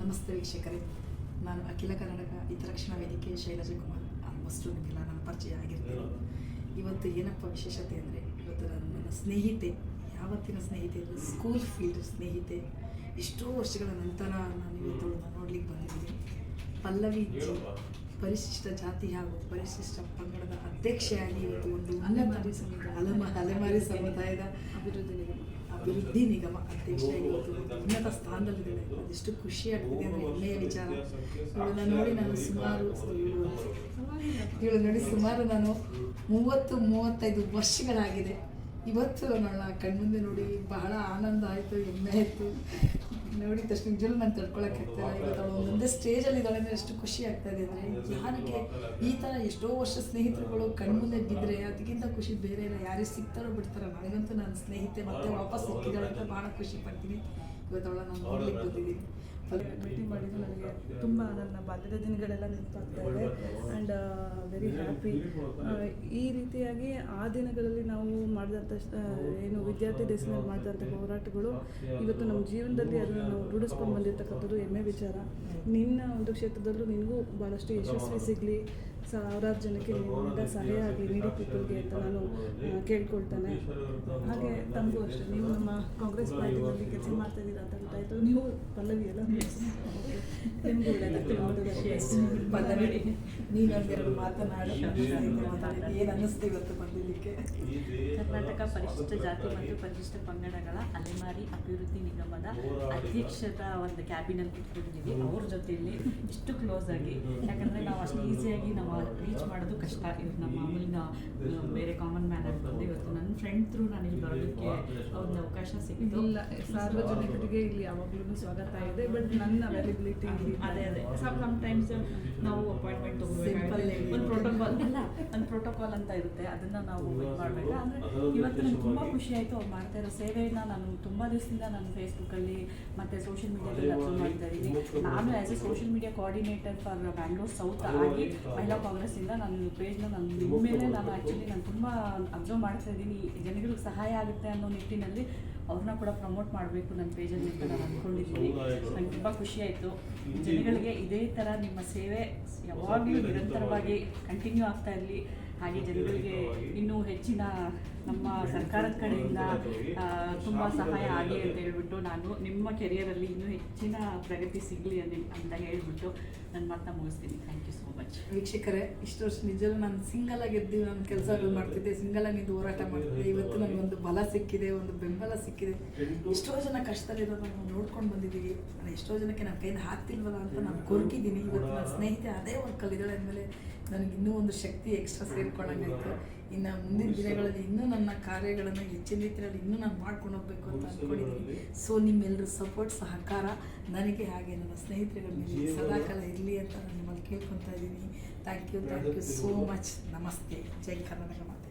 ನಮಸ್ತೆ ವೀಕ್ಷಕರೇ. ನಾನು ಅಖಿಲ ಕರ್ನಾಟಕ ಹಿತರಕ್ಷಣಾ ವೇದಿಕೆ ಶೈಲಜಾ ಕುಮಾರ್. ಆಲ್ಮೋಸ್ಟ್ ನಿಮಗೆಲ್ಲ ನನ್ನ ಪರಿಚಯ ಆಗಿರ್ತೀನಿ. ಇವತ್ತು ಏನಪ್ಪ ವಿಶೇಷತೆ ಅಂದರೆ ಇವತ್ತು ನಾನು ನನ್ನ ಸ್ನೇಹಿತೆ ಯಾವತ್ತಿನ ಸ್ನೇಹಿತೆ ಅಂದರೆ ಸ್ಕೂಲ್ ಫೀಲ್ಡ್ ಸ್ನೇಹಿತೆ. ಎಷ್ಟೋ ವರ್ಷಗಳ ನಂತರ ನಾನು ಇವತ್ತು ನೋಡ್ಲಿಕ್ಕೆ ಬಂದಿದ್ದೀನಿ. ಪಲ್ಲವಿ ಪರಿಶಿಷ್ಟ ಜಾತಿ ಹಾಗೂ ಪರಿಶಿಷ್ಟ ಪಂಗಡದ ಅಧ್ಯಕ್ಷೆಯಾಗಿ ಇವತ್ತು ಒಂದು ಅಲೆಮಾರಿ ಸಮುದಾಯ. ಅಲೆಮ ಅಲೆಮಾರಿ ಸಮುದಾಯದ ಅಭಿವೃದ್ಧಿ ಅಭಿವೃದ್ಧಿ ನಿಗಮ ಅಧ್ಯಕ್ಷ ಇವತ್ತು ಉನ್ನತ ಸ್ಥಾನದಲ್ಲಿದ್ದಾಳೆ ಅದೆಷ್ಟು ಖುಷಿ ಆಗ್ತಿದೆ ಅಂದರೆ ಹೆಮ್ಮೆಯ ವಿಚಾರ. ಇವಳನ್ನ ನೋಡಿ ನಾನು ಸುಮಾರು ಇವಳು ನೋಡಿ ಸುಮಾರು ನಾನು ಮೂವತ್ತು, ಮೂವತ್ತೈದು ವರ್ಷಗಳಾಗಿದೆ. ಇವತ್ತು ನನ್ನ ಕಣ್ಮುಂದೆ ನೋಡಿ ಬಹಳ ಆನಂದ ಆಯಿತು ಹೆಮ್ಮೆ ಆಯಿತು. ನೋಡಿದ ತಕ್ಷಣ ಜುಲ್ ನಾನು ತಡ್ಕೊಳಕ್ಕೆ ಆಗ್ತಾ ಅವಳು ಒಂದೊಂದೇ ಸ್ಟೇಜಲ್ಲಿ ಇದ್ದಾಳೆ ಅಂದರೆ ಎಷ್ಟು ಖುಷಿ ಆಗ್ತಾ ಇದೆ ಅಂದರೆ ಯಾರಿಗೆ ಈ ಥರ ಎಷ್ಟೋ ವರ್ಷ ಸ್ನೇಹಿತರುಗಳು ಕಣ್ಮುಂದೆ ಬಿದ್ದರೆ ಅದಕ್ಕಿಂತ ಖುಷಿ ಬೇರೆ ಇಲ್ಲ. ಯಾರಿಗೆ ಸಿಗ್ತಾರೋ ಬಿಡ್ತಾರೋ. ನನಗಂತೂ ನನ್ನ ಸ್ನೇಹಿತೆ ಮತ್ತೆ ವಾಪಸ್ ಸಿಕ್ಕಿದ್ದಾಳೆ ಅಂತ ಭಾಳ ಖುಷಿ ಪಡ್ತೀನಿ. ಇವತ್ತು ಅವಳ ನಾನು ನೋಡ್ಲಿಕ್ಕೆ ಬಂದಿದ್ದೀನಿ ಭೇಟಿ ಮಾಡಿದ್ದು ನನಗೆ ತುಂಬ ನನ್ನ ಬಾಲ್ಯದ ದಿನಗಳೆಲ್ಲ ನೆನಪಾಗ್ತಾ ಇದೆ. ಆ್ಯಂಡ್ ವೆರಿ ಹ್ಯಾಪಿ ಈ ರೀತಿಯಾಗಿ ಆ ದಿನಗಳಲ್ಲಿ ನಾವು ಮಾಡಿದಂಥ ಏನು ವಿದ್ಯಾರ್ಥಿ ದೇಶದಲ್ಲಿ ಮಾಡಿದಂಥ ಹೋರಾಟಗಳು ಇವತ್ತು ನಮ್ಮ ಜೀವನದಲ್ಲಿ ಅದನ್ನು ನಾವು ರೂಢಿಸ್ಕೊಂಡು ಬಂದಿರತಕ್ಕಂಥದ್ದು ಹೆಮ್ಮೆ ವಿಚಾರ. ನಿನ್ನ ಒಂದು ಕ್ಷೇತ್ರದಲ್ಲೂ ನಿನಗೂ ಭಾಳಷ್ಟು ಯಶಸ್ವಿ ಸಿಗಲಿ. ಸಾವಿರಾರು ಜನಕ್ಕೆ ನೀವು ಸಹಾಯ ಆಗಲಿ ನೀಡಿ ಪೀಪಲ್ಗೆ ಅಂತ ನಾನು ಕೇಳ್ಕೊಳ್ತಾನೆ ಕೇಳ್ಕೊಳ್ತೇನೆ. ಹಾಗೆ ತಮಗೂ ಅಷ್ಟೇ. ನೀವು ನಮ್ಮ ಕಾಂಗ್ರೆಸ್ ಪಾರ್ಟಿನಲ್ಲಿ ಕೆಲಸ ಮಾಡ್ತಾ ಇದ್ದೀರಾ ಅಂತ ಗೊತ್ತಾಯಿತು. ನೀವು ಪಲ್ಲವಿ ಎಲ್ಲ ನಿಮಗೂ ಒಳ್ಳೆಯದಾಗ್ತದೆ ಪಲ್ಲವಿ. ನೀನೊಂದೆರಡು ಮಾತನಾಡಿ ಏನು ಅನ್ನಿಸ್ತೀವಿ ಇವತ್ತು ಬಂದಿದ್ದಕ್ಕೆ? ಕರ್ನಾಟಕ ಪರಿಶಿಷ್ಟ ಜಾತಿ ಮತ್ತು ಪರಿಶಿಷ್ಟ ಪಂಗಡಗಳ ಅಲೆಮಾರಿ ಅಭಿವೃದ್ಧಿ ನಿಗಮದ ಅಧ್ಯಕ್ಷದ ಒಂದು ಕ್ಯಾಬಿನಲ್ಲಿ ಕೂತ್ಕೊಂಡಿದ್ದೀವಿ. ಅವ್ರ ಜೊತೆಯಲ್ಲಿ ಇಷ್ಟು ಕ್ಲೋಸ್ ಆಗಿ. ಯಾಕಂದರೆ ನಾವು ಅಷ್ಟು ಈಸಿಯಾಗಿ ನಾವು ರೀಚ್ ಮಾಡೋದು ಕಷ್ಟ. ಇವ್ರು ನಮ್ಮ ಮಾಮೂಲಿನ ಬೇರೆ ಕಾಮನ್ ಮ್ಯಾನ್ ಆಗ್ತದೆ ಇವತ್ತು ನನ್ನ ಫ್ರೆಂಡ್ ಥ್ರೂ ನಾನು ಇಲ್ಲಿ ಬರೋದಕ್ಕೆ ಒಂದು ಅವಕಾಶ ಸಿಕ್ಕಿತು ಇಲ್ಲ ಸಾರ್ವಜನಿಕರಿಗೆ ಇಲ್ಲಿ ಯಾವಾಗಲೂ ಸ್ವಾಗತ ಇದೆ ಬಟ್ ನನ್ನ ಅವೈಲಬಿಲಿಟಿ ಅದೇ ಅದೇ. ಸಮ್ ಟೈಮ್ಸ್ ನಾವು ಅಪಾಯಿಂಟ್ಮೆಂಟ್. ಒಂದು ಪ್ರೋಟೋಕಾಲ್ ಅಲ್ಲ ಒಂದು ಪ್ರೋಟೋಕಾಲ್ ಅಂತ ಇರುತ್ತೆ. ಅದನ್ನ ನಾವು ಇದು ಮಾಡಬೇಕು. ಅಂದರೆ ಇವತ್ತು ನನಗೆ ತುಂಬ ಖುಷಿ ಆಯಿತು ಅವ್ರು ಮಾಡ್ತಾ ಇರೋ ಸೇವೆಯನ್ನು ನಾನು ತುಂಬ ದಿವಸದಿಂದ ನಾನು ಫೇಸ್ಬುಕ್ಕಲ್ಲಿ ಮತ್ತು ಸೋಷಿಯಲ್ ಮೀಡಿಯಾದಲ್ಲಿ ಅಬ್ಸರ್ವ್ ಮಾಡ್ತಾ ಇದ್ದೀನಿ. ನಾನು as a social media coordinator for Bangalore south ಆಗಿ ಮಹಿಳಾ ಕಾಂಗ್ರೆಸ್ಸಿಂದ ನಾನು ಪೇಜ್ನ ನಾನು ನಿಮ್ಮ ಮೇಲೆ ನಾನು ಆ್ಯಕ್ಚುಲಿ ನಾನು ತುಂಬ ಅಬ್ಸರ್ವ್ ಮಾಡ್ತಾ ಇದ್ದೀನಿ. ಜನಗಳಿಗೆ ಸಹಾಯ ಆಗುತ್ತೆ ಅನ್ನೋ ನಿಟ್ಟಿನಲ್ಲಿ ಅವ್ರನ್ನ ಕೂಡ ಪ್ರಮೋಟ್ ಮಾಡಬೇಕು ನನ್ನ ಪೇಜಲ್ಲಿ ಅಂತ ನಾನು ಅಂದ್ಕೊಂಡಿದ್ದೀನಿ ನಂಗೆ ತುಂಬ ಖುಷಿ ಆಯಿತು. ಜನಗಳಿಗೆ ಇದೇ ಥರ ನಿಮ್ಮ ಸೇವೆ ಯಾವಾಗಲೂ ನಿರಂತರವಾಗಿ ಕಂಟಿನ್ಯೂ ಆಗ್ತಾ ಇರಲಿ. ಹಾಗೆ ಜನಗಳಿಗೆ ಇನ್ನೂ ಹೆಚ್ಚಿನ ನಮ್ಮ ಸರ್ಕಾರದ ಕಡೆಯಿಂದ ತುಂಬ ಸಹಾಯ ಆಗಲಿ ಅಂತ ಹೇಳ್ಬಿಟ್ಟು ನಾನು ನಿಮ್ಮ ಕೆರಿಯರಲ್ಲಿ ಇನ್ನೂ ಹೆಚ್ಚಿನ ಪ್ರಗತಿ ಸಿಗಲಿ ಅಂತ ಅಂತ ಹೇಳ್ಬಿಟ್ಟು ನನ್ನ ಮಾತನ್ನ ಮುಗಿಸ್ತೀನಿ. ಥ್ಯಾಂಕ್ ಯು ಸೋ ಮಚ್ ವೀಕ್ಷಕರೇ ಇಷ್ಟು ವರ್ಷ ನಿಜವೂ ನಾನು ಸಿಂಗಲ್ ಆಗಿದ್ದು ನಾನು ಕೆಲಸಗಳು ಮಾಡ್ತಿದ್ದೆ ಸಿಂಗಲ್ ಆಗಿ ಹೋರಾಟ ಮಾಡ್ತಿದ್ದೆ. ಇವತ್ತು ನನಗೊಂದು ಬಲ ಸಿಕ್ಕಿದೆ ಒಂದು ಬೆಂಬಲ ಸಿಕ್ಕಿದೆ. ಎಷ್ಟೋ ಜನ ಕಷ್ಟದಲ್ಲಿರೋದು ನಾವು ನೋಡ್ಕೊಂಡು ಬಂದಿದ್ದೀವಿ. ನಾನು ಎಷ್ಟೋ ಜನಕ್ಕೆ ನನ್ನ ಕೈಯಿಂದ ಹಾಕ್ತಿಲ್ವಲ್ಲ ಅಂತ ನಾನು ಕೊರಕಿದ್ದೀನಿ. ಇವತ್ತು ನನ್ನ ಸ್ನೇಹಿತೆ ಅದೇ ವರ್ಕಲ್ಲಿದ್ದಾಳೆ ಅಂದಮೇಲೆ ನನಗೆ ಇನ್ನೂ ಒಂದು ಶಕ್ತಿ ಎಕ್ಸ್ಟ್ರಾ ಸೇರ್ಕೊಂಡಂಗಾಯ್ತು ಇನ್ನು ಮುಂದಿನ ದಿನಗಳಲ್ಲಿ ಇನ್ನೂ ನನ್ನ ಕಾರ್ಯಗಳನ್ನು ಹೆಚ್ಚಿನ ರೀತಿಯಲ್ಲಿ ಇನ್ನೂ ನಾನು ಮಾಡ್ಕೊಂಡು ಹೋಗ್ಬೇಕು ಅಂತ ಅಂದ್ಕೊಂಡಿದ್ದೀನಿ ಸೊ ನಿಮ್ಮೆಲ್ಲರ ಸಪೋರ್ಟ್ ಸಹಕಾರ ನನಗೆ ಹಾಗೆ ನನ್ನ ಸ್ನೇಹಿತರುಗಳ ಮೇಲೆ ಸದಾಕಾಲ ಇರಲಿ ಅಂತ ನಾನು ನಿಮ್ಮಲ್ಲಿ ಕೇಳ್ಕೊತಾ ಇದ್ದೀನಿ thank you thank you so much ನಮಸ್ತೆ. ಜೈ ಕರ್ನಾಟಕ ಮಾತೆ.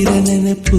வீர நினைப்பு